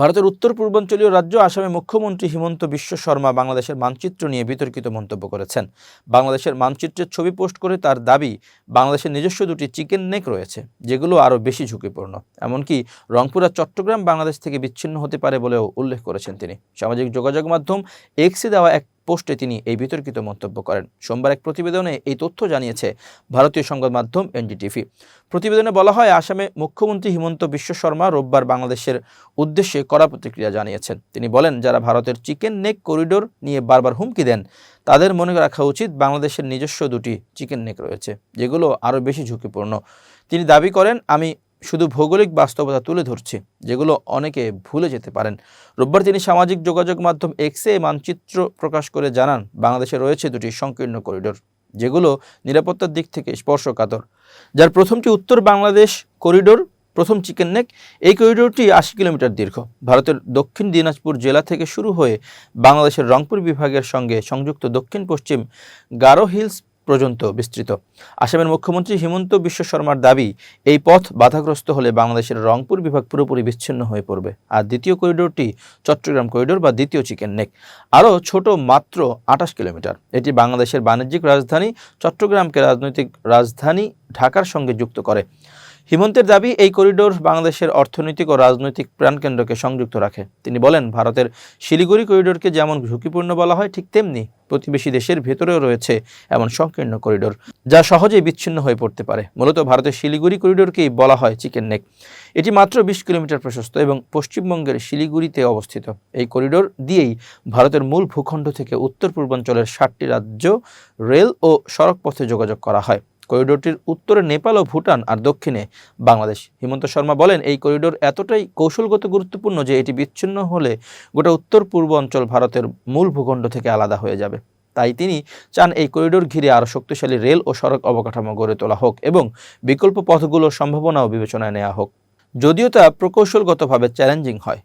ভারতের উত্তর পূর্বাঞ্চলীয় রাজ্য আসামে মুখ্যমন্ত্রী হিমন্ত বিশ্ব শর্মা বাংলাদেশের মানচিত্র নিয়ে বিতর্কিত মন্তব্য করেছেন। বাংলাদেশের মানচিত্রের ছবি পোস্ট করে তার দাবি, বাংলাদেশের নিজস্ব দুটি চিকেন নেক রয়েছে, যেগুলো আরও বেশি ঝুঁকিপূর্ণ। এমনকি রংপুর আর চট্টগ্রাম বাংলাদেশ থেকে বিচ্ছিন্ন হতে পারে বলেও উল্লেখ করেছেন তিনি। সামাজিক যোগাযোগ মাধ্যম এক্সে দেওয়া এক পোস্টে তিনি এই বিতর্কিত মন্তব্য করেন। সোমবার এক প্রতিবেদনে এই তথ্য জানিয়েছে ভারতীয় সংবাদ মাধ্যম এনডিটিভি। প্রতিবেদনে বলা হয়, আসামে মুখ্যমন্ত্রী হিমন্ত বিশ্ব শর্মা রোববার বাংলাদেশের উদ্দেশ্যে কড়া প্রতিক্রিয়া জানিয়েছেন। তিনি বলেন, যারা ভারতের চিকেন নেক করিডোর নিয়ে বারবার হুমকি দেন, তাদের মনে রাখা উচিত বাংলাদেশের নিজস্ব দুটি চিকেন নেক রয়েছে, যেগুলো আরও বেশি ঝুঁকিপূর্ণ। তিনি দাবি করেন, আমি শুধু ভৌগোলিক বাস্তবতা তুলে ধরছি, যেগুলো অনেকে ভুলে যেতে পারেন। রোববার তিনি সামাজিক যোগাযোগ মাধ্যম এক্সে মানচিত্র প্রকাশ করে জানান, বাংলাদেশে রয়েছে দুটি সংকীর্ণ করিডোর, যেগুলো নিরাপত্তার দিক থেকে স্পর্শকাতর। যার প্রথমটি উত্তর বাংলাদেশ করিডোর, প্রথম চিকেন নেক, এই করিডোরটি আশি কিলোমিটার দীর্ঘ। ভারতের দক্ষিণ দিনাজপুর জেলা থেকে শুরু হয়ে বাংলাদেশের রংপুর বিভাগের সঙ্গে সংযুক্ত দক্ষিণ পশ্চিম গারো হিলস পর্যন্ত বিস্তৃত। আসামের মুখ্যমন্ত্রী হিমন্ত বিশ্ব শর্মার দাবি, এই পথ বাধাগ্রস্ত হলে বাংলাদেশের রংপুর বিভাগ পুরোপুরি বিচ্ছিন্ন হয়ে পড়বে। আর দ্বিতীয় করিডোরটি চট্টগ্রাম করিডোর বা দ্বিতীয় চিকেন নেক। আরও ছোট মাত্র আঠাশ কিলোমিটার। এটি বাংলাদেশের বাণিজ্যিক রাজধানী চট্টগ্রামকে রাজনৈতিক রাজধানী ঢাকার সঙ্গে যুক্ত করে। হিমন্তের দাবি, এই করিডোর বাংলাদেশের অর্থনৈতিক ও রাজনৈতিক প্রাণকেন্দ্রকে সংযুক্ত রাখে। তিনি বলেন, ভারতের শিলিগুড়ি করিডোরকে যেমন ঝুঁকিপূর্ণ বলা হয়, ঠিক তেমনি প্রতিবেশী দেশের ভেতরেও রয়েছে এমন সংকীর্ণ করিডোর, যা সহজেই বিচ্ছিন্ন হয়ে পড়তে পারে। মূলত ভারতের শিলিগুড়ি করিডোরকেই বলা হয় চিকেন নেক। এটি মাত্র বিশ কিলোমিটার প্রশস্ত এবং পশ্চিমবঙ্গের শিলিগুড়িতে অবস্থিত। এই করিডোর দিয়েই ভারতের মূল ভূখণ্ড থেকে উত্তর পূর্বাঞ্চলের ষাটটি রাজ্য, রেল ও সড়ক পথে যোগাযোগ করা হয়। করিডোরটির উত্তরে নেপাল ও ভুটান আর দক্ষিণে বাংলাদেশ। হিমন্ত শর্মা বলেন, এই করিডোর এতটাই কৌশলগত গুরুত্বপূর্ণ যে এটি বিচ্ছিন্ন হলে গোটা উত্তর পূর্ব অঞ্চল ভারতের মূল ভূখণ্ড থেকে আলাদা হয়ে যাবে। তাই তিনি চান এই করিডোর ঘিরে আরও শক্তিশালী রেল ও সড়ক অবকাঠামো গড়ে তোলা হোক এবং বিকল্প পথগুলোর সম্ভাবনাও বিবেচনায় নেওয়া হোক। যদিও তা প্রকৌশলগতভাবে চ্যালেঞ্জিং হয়